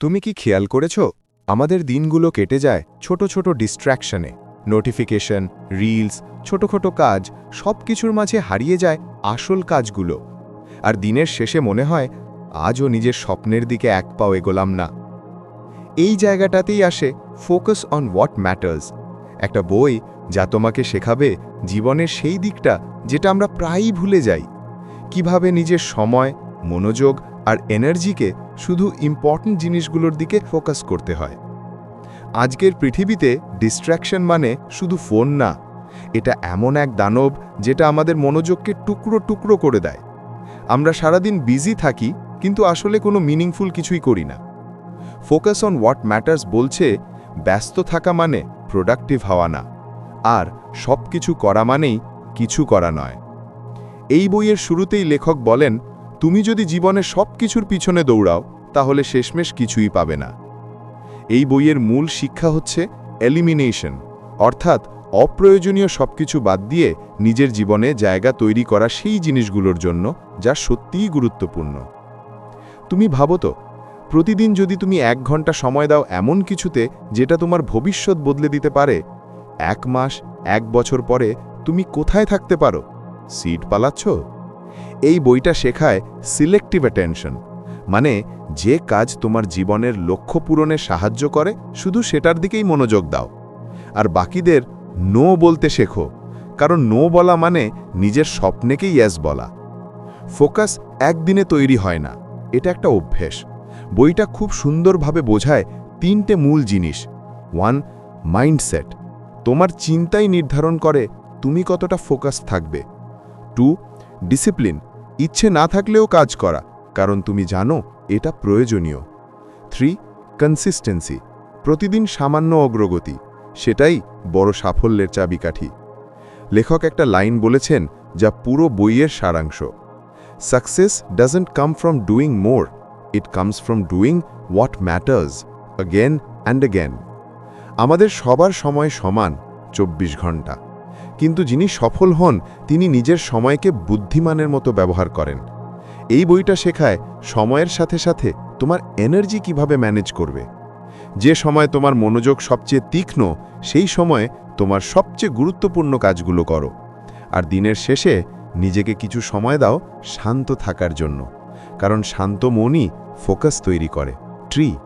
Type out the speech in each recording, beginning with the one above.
তুমি কি খেয়াল করেছ? আমাদের দিনগুলো কেটে যায় ছোট ছোট ডিস্ট্র্যাকশনে নোটিফিকেশন রিলস ছোট ছোট কাজ সব কিছুর মাঝে হারিয়ে যায় আসল কাজগুলো। আর দিনের শেষে মনে হয়, আজও নিজের স্বপ্নের দিকে এক পাও এগোলাম না। এই জায়গাটাতেই আসে ফোকাস অন হোয়াট ম্যাটার্স একটা বই যা তোমাকে শেখাবে জীবনের সেই দিকটা যেটা আমরা প্রায়ই ভুলে যাই। কীভাবে নিজের সময় মনোযোগ আর এনার্জিকে শুধু ইম্পর্ট্যান্ট জিনিসগুলোর দিকে ফোকাস করতে হয়। আজকের পৃথিবীতে ডিস্ট্র্যাকশন মানে শুধু ফোন না, এটা এমন এক দানব যেটা আমাদের মনোযোগকে টুকরো টুকরো করে দেয়। আমরা সারাদিন বিজি থাকি, কিন্তু আসলে কোনো মিনিংফুল কিছুই করি না। ফোকাস অন হোয়াট ম্যাটার্স বলছে, ব্যস্ত থাকা মানে প্রোডাক্টিভ হওয়া না, আর সব কিছু করা মানেই কিছু করা নয়। এই বইয়ের শুরুতেই লেখক বলেন তুমি যদি জীবনে সব কিছুর পিছনে দৌড়াও, তাহলে শেষমেশ কিছুই পাবে না। এই বইয়ের মূল শিক্ষা হচ্ছে এলিমিনেশন অর্থাৎ অপ্রয়োজনীয় সবকিছু বাদ দিয়ে নিজের জীবনে জায়গা তৈরি করা সেই জিনিসগুলোর জন্য যা সত্যিই গুরুত্বপূর্ণ। তুমি ভাবো তো, প্রতিদিন যদি তুমি এক ঘণ্টা সময় দাও এমন কিছুতে যেটা তোমার ভবিষ্যৎ বদলে দিতে পারে, এক মাস, এক বছর পরে তুমি কোথায় থাকতে পারো? সিট পালাচ্ছ? এই বইটা শেখায় সিলেক্টিভ অ্যাটেনশন মানে যে কাজ তোমার জীবনের লক্ষ্য পূরণে সাহায্য করে, শুধু সেটার দিকেই মনোযোগ দাও। আর বাকিদের নো বলতে শেখো, কারণ নো বলা মানে নিজের স্বপ্নেকেই ইয়াস বলা। ফোকাস একদিনে তৈরি হয় না, এটা একটা অভ্যেস। বইটা খুব সুন্দরভাবে বোঝায় তিনটে মূল জিনিস। ওয়ান মাইন্ডসেট তোমার চিন্তাই নির্ধারণ করে তুমি কতটা ফোকাস থাকবে। টু ডিসিপ্লিন, ইচ্ছে না থাকলেও কাজ করা, কারণ তুমি জানো এটা প্রয়োজনীয়। থ্রি কনসিস্টেন্সি প্রতিদিন সামান্য অগ্রগতি, সেটাই বড় সাফল্যের চাবিকাঠি। লেখক একটা লাইন বলেছেন যা পুরো বইয়ের সারাংশ। Success doesn't come from doing more it comes from doing what matters again and again আমাদের সবার সময় সমান চব্বিশ ঘণ্টা। কিন্তু যিনি সফল হন, তিনি নিজের সময়কে বুদ্ধিমানের মতো ব্যবহার করেন। এই বইটা শেখায়, সময়ের সাথে সাথে তোমার এনার্জি কীভাবে ম্যানেজ করবে? যে সময় তোমার মনোযোগ সবচেয়ে তীক্ষ্ণ, সেই সময়ে তোমার সবচেয়ে গুরুত্বপূর্ণ কাজগুলো করো। আর দিনের শেষে নিজেকে কিছু সময় দাও শান্ত থাকার জন্য। কারণ শান্ত মনই ফোকাস তৈরি করে। ট্রি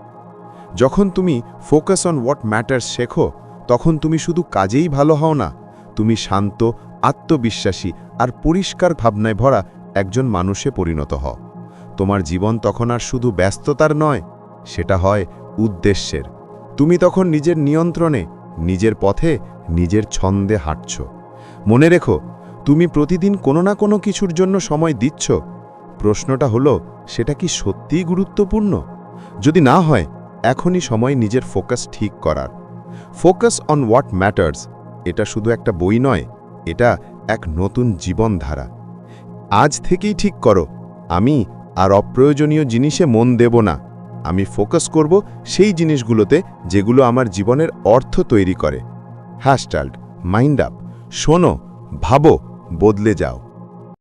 যখন তুমি ফোকাস অন হোয়াট ম্যাটার্স শেখো, তখন তুমি শুধু কাজেই ভালো হও না তুমি শান্ত, আত্মবিশ্বাসী আর পরিষ্কার ভাবনায় ভরা একজন মানুষে পরিণত হও। তোমার জীবন তখন আর শুধু ব্যস্ততার নয়, সেটা হয় উদ্দেশ্যের। তুমি তখন নিজের নিয়ন্ত্রণে, নিজের পথে, নিজের ছন্দে হাঁটছ। মনে রেখো, তুমি প্রতিদিন কোনো না কোনো কিছুর জন্য সময় দিচ্ছ। প্রশ্নটা হলো, সেটা কি সত্যিই গুরুত্বপূর্ণ? যদি না হয়, এখনই সময় নিজের ফোকাস ঠিক করার। ফোকাস অন হোয়াট ম্যাটার্স এটা শুধু একটা বই নয়, এটা এক নতুন জীবনধারা। আজ থেকেই ঠিক করো, আমি আর অপ্রয়োজনীয় জিনিসে মন দেব না। আমি ফোকাস করব সেই জিনিসগুলোতে যেগুলো আমার জীবনের অর্থ তৈরি করে। হ্যাশট্যাগ, মাইন্ড আপ, শোনো, ভাবো, বদলে যাও।